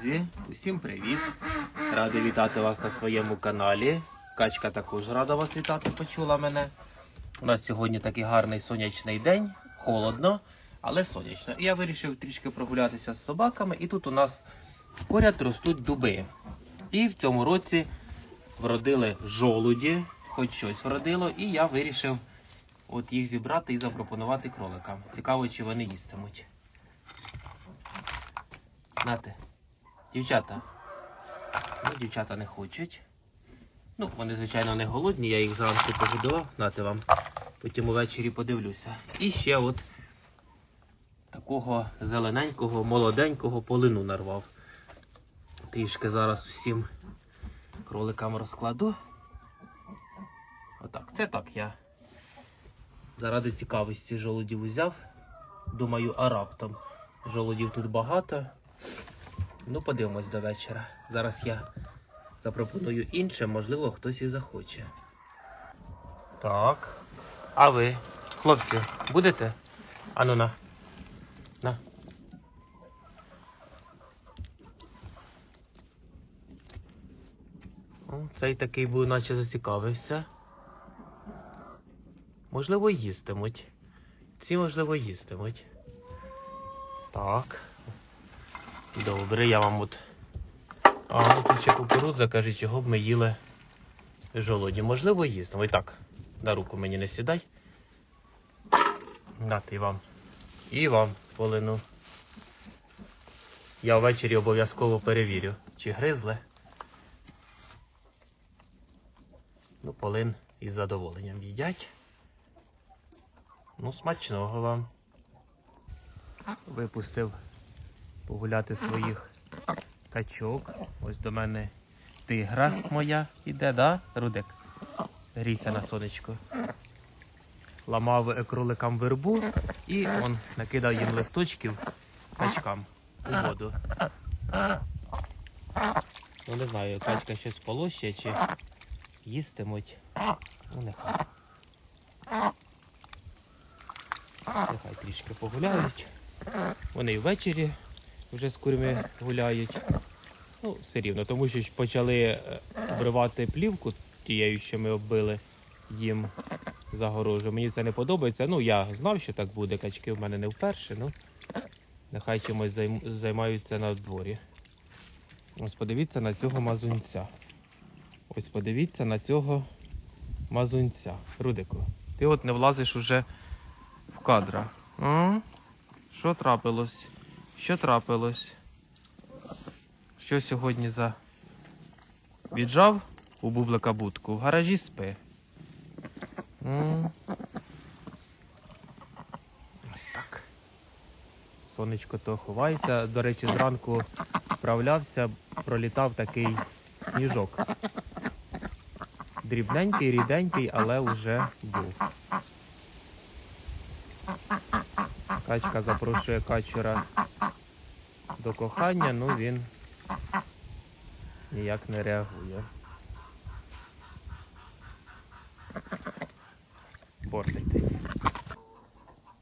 Друзі, усім привіт! Радий вітати вас на своєму каналі. Качка також рада вас вітати, почула мене. У нас сьогодні такий гарний сонячний день, холодно, але сонячно. І я вирішив трішки прогулятися з собаками, і тут у нас поряд ростуть дуби. І в цьому році вродили жолуді, хоч щось вродило, і я вирішив от їх зібрати і запропонувати кроликам. Цікаво, чи вони їстимуть. Нате. Дівчата. Ну, дівчата не хочуть. Ну, вони, звичайно, не голодні, я їх зранку погодував. Нате вам. Потім увечері подивлюся. І ще от такого зелененького, молоденького полину нарвав. Трішки зараз усім кроликам розкладу. Отак. Це так я заради цікавості жолудів узяв. Думаю, а раптом. Жолудів тут багато. Ну, подивимось до вечора. Зараз я запропоную інше, можливо, хтось і захоче. Так. А ви, хлопці, будете? Ану на. На. Цей такий був, наче зацікавився. Можливо, їстимуть. Ці, можливо, їстимуть. Так. Добре, я вам от. А, тут ще кукурудза, каже, чого б ми їли жолоді. Можливо, їстимо. І так, на руку мені не сідай. І вам. І вам полину. Я ввечері обов'язково перевірю, чи гризли. Ну, полин із задоволенням їдять. Ну, смачного вам. Випустив погуляти своїх качок. Ось до мене тигра моя іде, да, Рудик? Грійся на сонечко. Ламав кроликам вербу і он накидав їм листочків качкам у воду. Ну не знаю, качка щось полощає чи їстимуть. Ну нехай. Нехай трішки погуляють. Вони і ввечері вже з курми гуляють. Ну, все рівно, тому що почали е, обривати плівку тією, що ми оббили їм загорожу. Мені це не подобається. Ну, я знав, що так буде, качки в мене не вперше, ну нехай чимось займ- займаються на дворі. Ось подивіться на цього мазунця. Ось подивіться на цього мазунця. Рудику, ти от не влазиш уже в кадра. Що трапилось? Що трапилось? Що сьогодні за віджав у бублика будку? В гаражі спи. М. Ось так. Сонечко то ховається. До речі, зранку справлявся, пролітав такий сніжок. Дрібненький, ріденький, але вже був. Качка запрошує качура до кохання, ну він ніяк не реагує. Борсайтесь.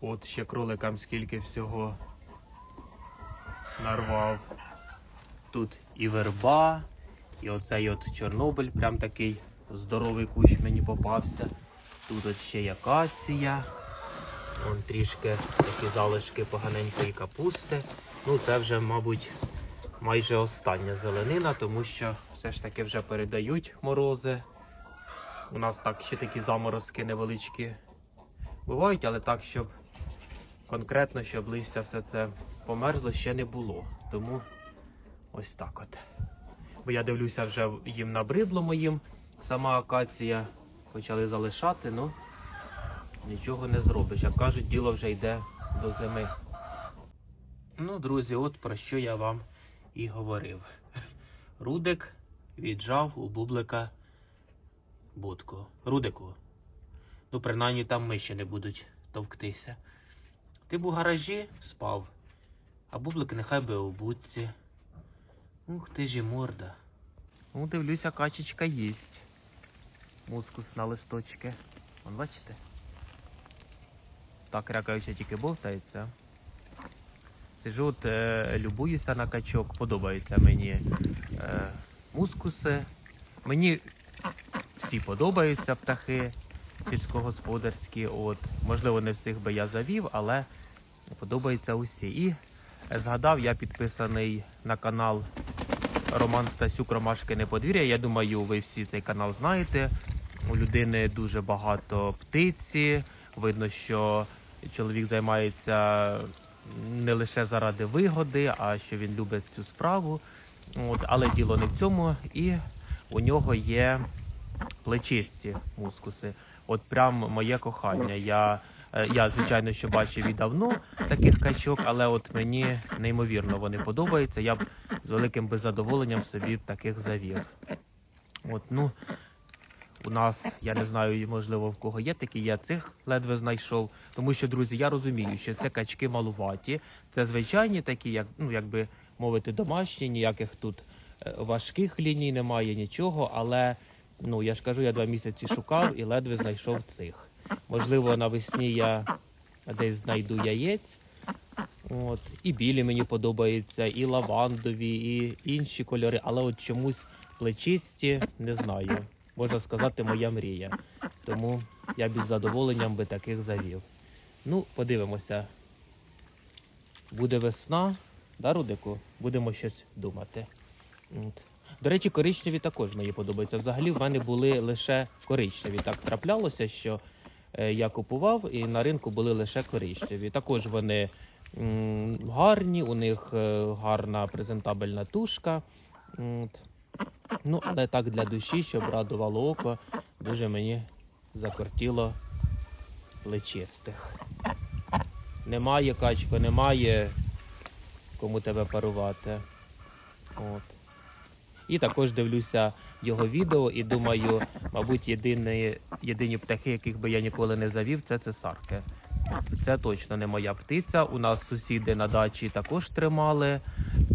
От ще кроликам скільки всього нарвав. Тут і верба, і оцей от Чорнобиль, прям такий здоровий кущ мені попався. Тут от ще якація. Вон трішки такі залишки поганенької капусти. Ну, це вже, мабуть, майже остання зеленина, тому що все ж таки вже передають морози. У нас так ще такі заморозки невеличкі бувають, але так, щоб конкретно, щоб листя все це померзло, ще не було. Тому ось так от. Бо я дивлюся, вже їм набридло моїм. Сама акація почали залишати, ну нічого не зробиш. Як кажуть, діло вже йде до зими. Ну, друзі, от про що я вам і говорив. Рудик віджав у бублика будку. Рудику. Ну, принаймні там миші не будуть товктися. Ти б у гаражі спав, а бублик нехай би у будці. Ух ти ж і морда. Ну, дивлюся, качечка їсть. Мускус на листочки. Вон бачите? Так рякаючи тільки бовтається. сижу, от, е, любуюся на качок, подобаються мені е, мускуси. Мені всі подобаються птахи сільськогосподарські. От, можливо, не всіх би я завів, але подобаються усі. І згадав, я підписаний на канал Роман Стасюк Ромашкине подвір'я. Я думаю, ви всі цей канал знаєте. У людини дуже багато птиці. Видно, що чоловік займається не лише заради вигоди, а що він любить цю справу. От, але діло не в цьому, і у нього є плечисті мускуси. От прям моє кохання. Я, е, я звичайно, що бачив і давно таких качок, але от мені неймовірно вони подобаються. Я б з великим би задоволенням собі таких завів. От, ну, у нас, я не знаю, можливо, в кого є такі, я цих ледве знайшов. Тому що, друзі, я розумію, що це качки малуваті. Це звичайні такі, як, ну, якби мовити, домашні, ніяких тут е, важких ліній немає, нічого. Але, ну, я ж кажу, я два місяці шукав і ледве знайшов цих. Можливо, навесні я десь знайду яєць. От, і білі мені подобаються, і лавандові, і інші кольори, але от чомусь плечисті, не знаю. Можна сказати, моя мрія. Тому я б із задоволенням би таких завів. Ну, подивимося. Буде весна, да, Рудику? Будемо щось думати. От. До речі, коричневі також мені подобаються. Взагалі в мене були лише коричневі. Так траплялося, що е, я купував і на ринку були лише коричневі. Також вони гарні, у них е, гарна презентабельна тушка. От. Ну, але так для душі, щоб радувало око, дуже мені закортіло плечистих. Немає качко, немає кому тебе парувати. От. І також дивлюся його відео і думаю, мабуть, єдині, єдині птахи, яких би я ніколи не завів, це цесарки. Це точно не моя птиця. У нас сусіди на дачі також тримали,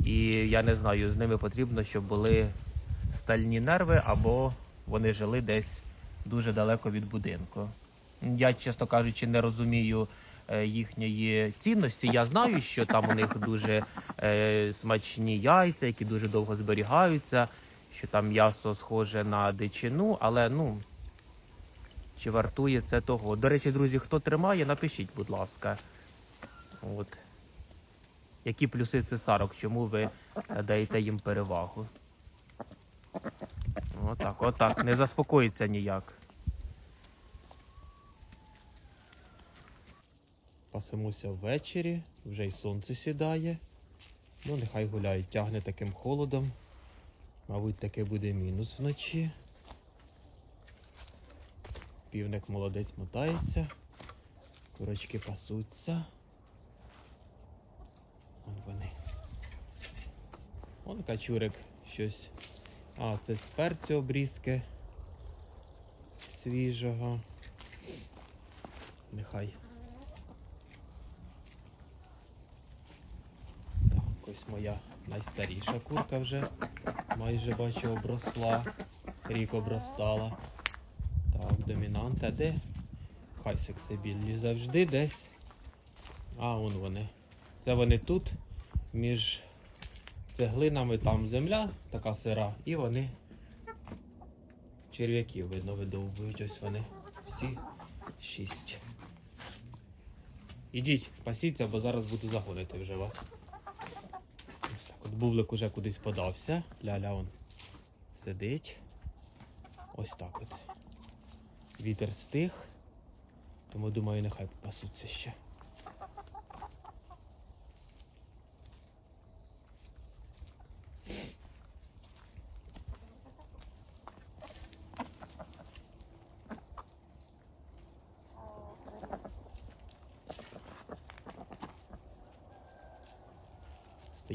і я не знаю, з ними потрібно, щоб були стальні нерви, або вони жили десь дуже далеко від будинку. Я, чесно кажучи, не розумію е, їхньої цінності. Я знаю, що там у них дуже е, смачні яйця, які дуже довго зберігаються, що там м'ясо схоже на дичину, але ну. Чи вартує це того? До речі, друзі, хто тримає, напишіть, будь ласка. От. Які плюси цесарок, чому ви даєте їм перевагу? Отак, отак, не заспокоїться ніяк. Пасемося ввечері, вже й сонце сідає. Ну, нехай гуляють, тягне таким холодом. Мабуть, таке буде мінус вночі. Півник молодець мотається, курочки пасуться. Вон вони. Вон качурик щось. А, це з перцю обрізки свіжого. Нехай. Так, ось моя найстаріша курка вже майже бачу обросла. Рік обростала. Так, домінанта, де? Хай сексибільні завжди десь. А, вон вони. Це вони тут, між цеглинами там земля, така сира, і вони черв'яків, видно, видовбують. Ось вони. Всі шість. Ідіть, пасіться, бо зараз буду загонити вже вас. Ось так. От бублик уже кудись подався. Ля-ля он сидить. Ось так от. Вітер стих, тому думаю, нехай попасуться ще.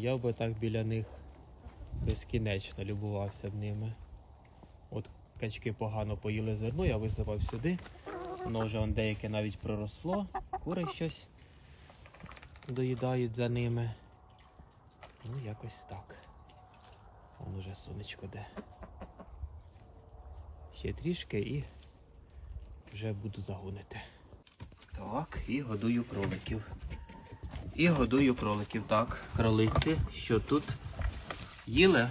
Стояв би так біля них безкінечно, любувався б ними. От качки погано поїли зерно, я висипав сюди. Воно вже он деяке навіть проросло. Кури щось доїдають за ними. Ну, якось так. Вон уже сонечко де. Ще трішки і вже буду загонити. Так, і годую кроликів. І годую кроликів. Так, кролиці, що тут? Їли?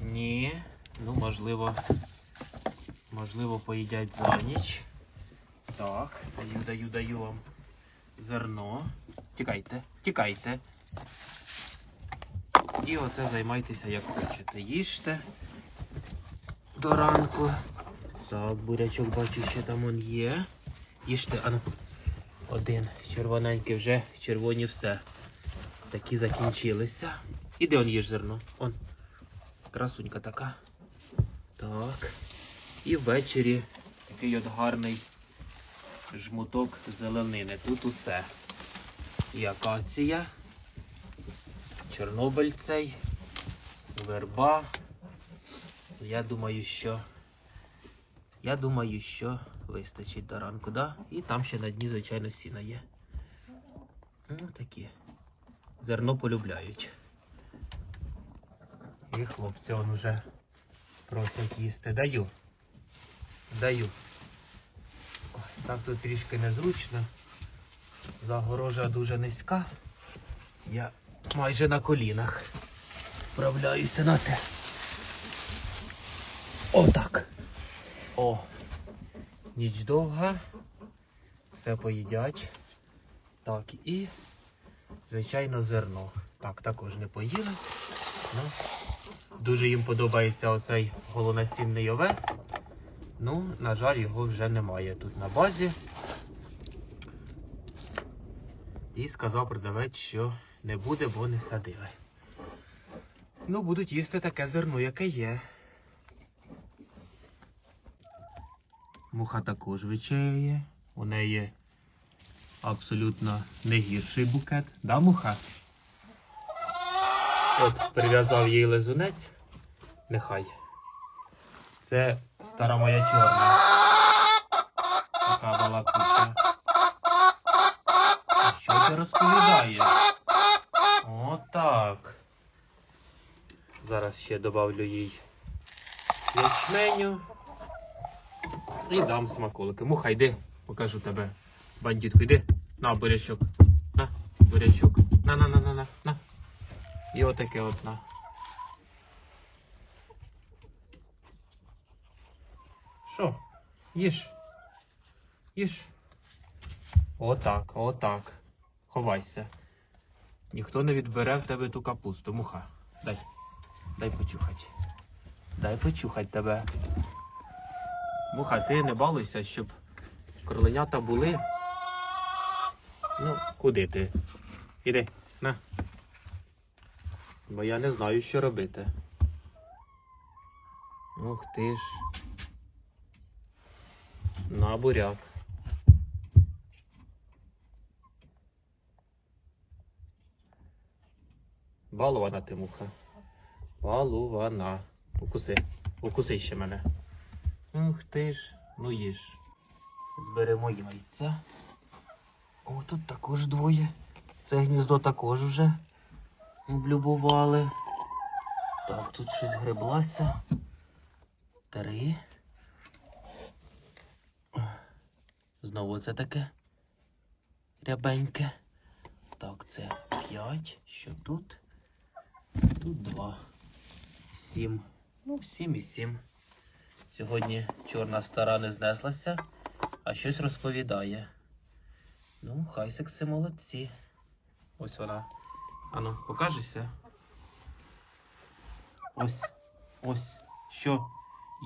Ні. Ну, можливо. Можливо, поїдять за ніч. Так, даю, даю, даю вам зерно. Тікайте, тікайте. І оце займайтеся як хочете. Їжте до ранку. Так, бурячок бачу, ще там он є. Їжте, ану. Один червоненький вже червоні все. Такі закінчилися. Іди он їж зерно. Он. Красунька така. Так. І ввечері такий от гарний жмуток зеленини. Тут усе. І акація, Чорнобиль цей, верба. Я думаю, що. Я думаю, що вистачить до ранку, да? І там ще на дні, звичайно, сіна є. Ну, такі. Зерно полюбляють. І хлопці он уже просять їсти. Даю. Даю. Ой, так тут трішки незручно. Загорожа дуже низька. Я майже на колінах вправляюся на те. Отак. О. Ніч довга. Все поїдять. Так, і, звичайно, зерно. Так, також не поїли. Ну, дуже їм подобається оцей голонасінний овес. Ну, на жаль, його вже немає тут на базі. І сказав продавець, що не буде, бо не садили. Ну, будуть їсти таке зерно, яке є. Муха також вечеряє. У неї абсолютно не гірший букет. Да, муха? От, прив'язав їй лизунець. Нехай. Це стара моя чорна. Така балакуча. А що ти розповідаєш? Отак. Зараз ще добавлю їй ячменю. І дам смаколики. Муха, йди, покажу тебе. Бандитку, йди. На, бурячок. На, бурячок. На, на, на, на, на, на. І отаке от на. Що? Їж. Їж. Отак, отак. Ховайся. Ніхто не відбере в тебе ту капусту. Муха. Дай. Дай почухать. Дай почухать тебе. Муха, ти не балуйся, щоб кроленята були. Ну, куди ти? Іди, на. Бо я не знаю, що робити. Ух ти ж. На буряк. Балована ти муха. Балувана. Укуси. Укуси ще мене. Ух ти ж. Ну їж. Зберемо яйця. О, тут також двоє. Це гніздо також вже облюбували. Так, тут щось греблася. Три. Знову це таке рябеньке. Так, це п'ять. Що тут? Тут два. Сім. Ну, сім і сім. Сьогодні чорна стара не знеслася, а щось розповідає. Ну, хай секси молодці. Ось вона. Ану, покажешся? Ось. Ось. Що?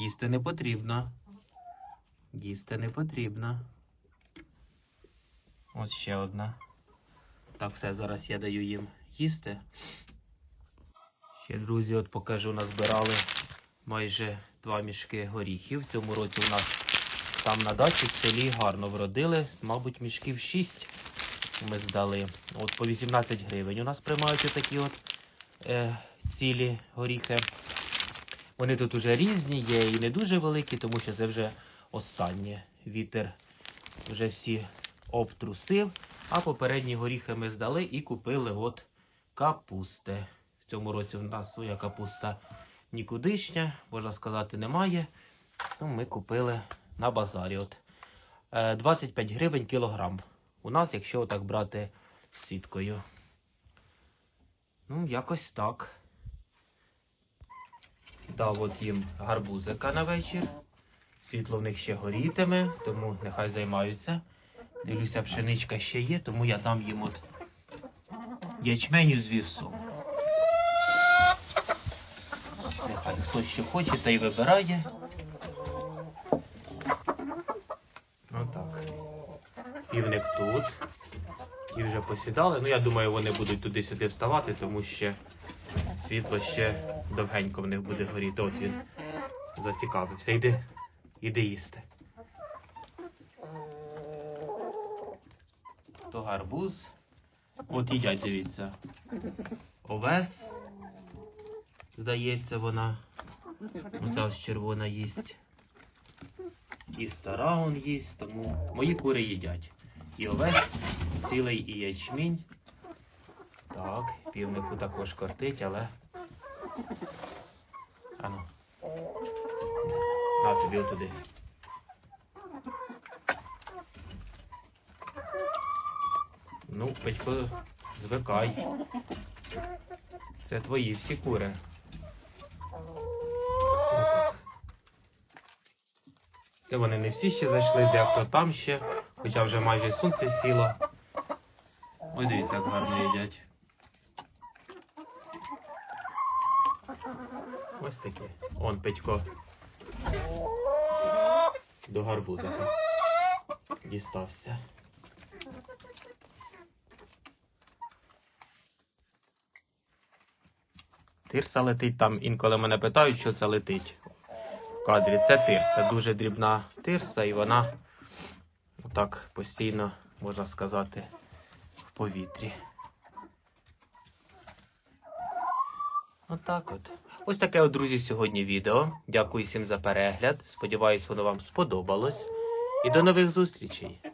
Їсти не потрібно. Їсти не потрібно. Ось ще одна. Так, все, зараз я даю їм їсти. Ще, друзі, от покажу, назбирали майже два мішки горіхів. В цьому році у нас там на дачі в селі гарно вродили, мабуть, мішків 6 ми здали. От по 18 гривень у нас приймають такі от е, цілі горіхи. Вони тут уже різні, є і не дуже великі, тому що це вже останнє. Вітер вже всі обтрусив, а попередні горіхи ми здали і купили от капусти. В цьому році у нас своя капуста нікудишня, можна сказати, немає. Ну, ми купили на базарі. От. Е, 25 гривень кілограм. У нас, якщо так брати з сіткою. Ну, якось так. Дав от їм гарбузика на вечір. Світло в них ще горітиме, тому нехай займаються. Дивлюся, пшеничка ще є, тому я дам їм от ячменю з вівсом. Нехай хто що хоче, та й вибирає. Отак. Півник тут. І вже посідали. Ну, я думаю, вони будуть туди-сюди вставати, тому що світло ще довгенько в них буде горіти. От він зацікавився. Йди, іди їсти. То гарбуз. От їдять, дивіться. Овес. Здається, вона. Оця ось червона їсть. І стара он їсть, тому мої кури їдять. І овець, цілий і ячмінь. Так, півнику також кортить, але. Ану. На тобі отуди. Ну, Петько, звикай. Це твої всі кури. Отак. Це вони не всі ще зайшли, дехто там ще, хоча вже майже сонце сіло. Ой, дивіться, як гарно їдять. Ось таке. Он Петько. До гарбуза дістався. Тирса летить там, інколи мене питають, що це летить в кадрі. Це тирса, дуже дрібна тирса, і вона так постійно, можна сказати, в повітрі. Отак от. Ось таке друзі, сьогодні відео. Дякую всім за перегляд. Сподіваюсь, воно вам сподобалось. І до нових зустрічей!